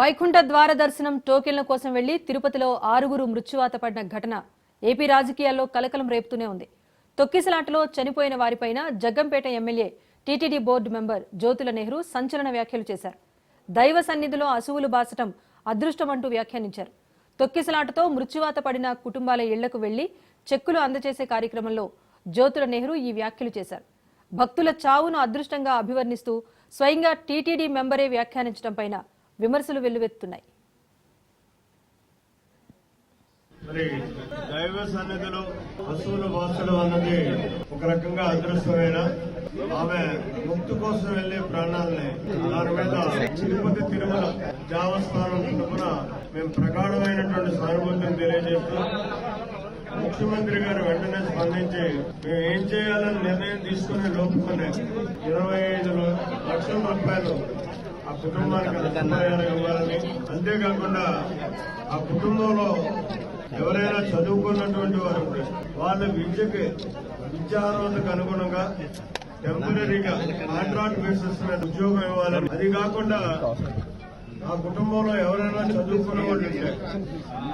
వైకుంఠ ద్వార దర్శనం టోకెన్ల కోసం వెళ్ళి తిరుపతిలో ఆరుగురు మృత్యువాత పడిన ఘటన ఏపీ రాజకీయాల్లో కలకలం రేపుతూనే ఉంది. తొక్కిసలాటలో చనిపోయిన వారిపైన Jaggampeta MLA TTD board member Jyothula Nehru సంచలన వ్యాఖ్యలు చేశారు. దైవ సన్నిధిలో అసువులు బాసటం అదృష్టమంటూ వ్యాఖ్యానించారు. తొక్కిసలాటతో మృత్యువాత పడిన కుటుంబాల ఇళ్ళకు వెళ్ళి చెక్కులు అందజేసే కార్యక్రమంలో జ్యోతుల నెహ్రూ ఈ వ్యాఖ్యలు చేశారు. భక్తుల చావును అదృష్టంగా అభివర్ణిస్తూ స్వయంగా టీటీడీ మెంబరే వ్యాఖ్యానించడం పైన విమర్శలు వెల్లువెత్తున్నాయి. మరి దైవ సన్నిధిలో పశువులు మార్చడం అన్నది ఒక రకంగా అదృష్టమైన ఆమె ముక్తి కోసం వెళ్ళే ప్రాణాలని. దాని మీద తిరుపతి తిరుమల దేవస్థానం తరఫున మేము ప్రగాఢమైనటువంటి సానుభూతిని తెలియజేస్తూ ముఖ్యమంత్రి గారు వెంటనే స్పందించి మేము ఏం చేయాలని నిర్ణయం తీసుకునే లోపుకునే ఇరవై ఐదు లక్షల రూపాయలు ఆ కుటుంబానికి ఇవ్వాలని అంతేకాకుండా ఆ కుటుంబంలో ఎవరైనా చదువుకున్నటువంటి వారు వాళ్ళ విద్యకి విద్యార్హతకు అనుగుణంగా టెంపరీగా కాంట్రాక్ట్ బేసిస్ మీద ఉద్యోగం ఇవ్వాలని. అది కాకుండా ఆ కుటుంబంలో ఎవరైనా చదువుకున్న వాళ్ళు ఉంటే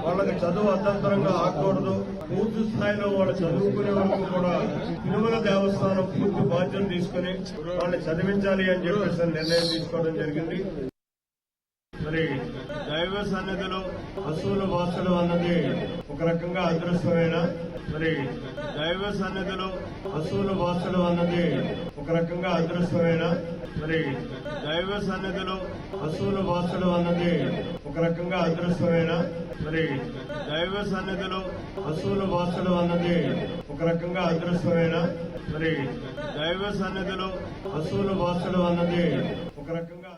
వాళ్ళకి చదువు అర్థంతరంగా ఆగకూడదు. పూర్తి స్థాయిలో వాళ్ళు చదువుకునే వరకు కూడా తిరుమల దేవస్థానం పూర్తి బాధ్యత తీసుకుని వాళ్ళని చదివించాలి అని చెప్పేసి నిర్ణయం తీసుకోవడం జరిగింది. మరి దైవ సన్నిధిలో పశువుల వాసులు అన్నది ఒక రకంగా అదృష్టమైన మరి దైవ సన్నిధిలో పశువుల వాసులు అన్నది ఒక రకంగా అదృష్టమైన మరి దైవ సన్నిధిలో పశువుల వాసులు అన్నది ఒక రకంగా అదృష్టమైన మరి దైవ సన్నిధిలో పశువుల వాసులు అన్నది ఒక రకంగా అదృష్టమైన మరి దైవ సన్నిధిలో పశువుల వాసులు అన్నది ఒక రకంగా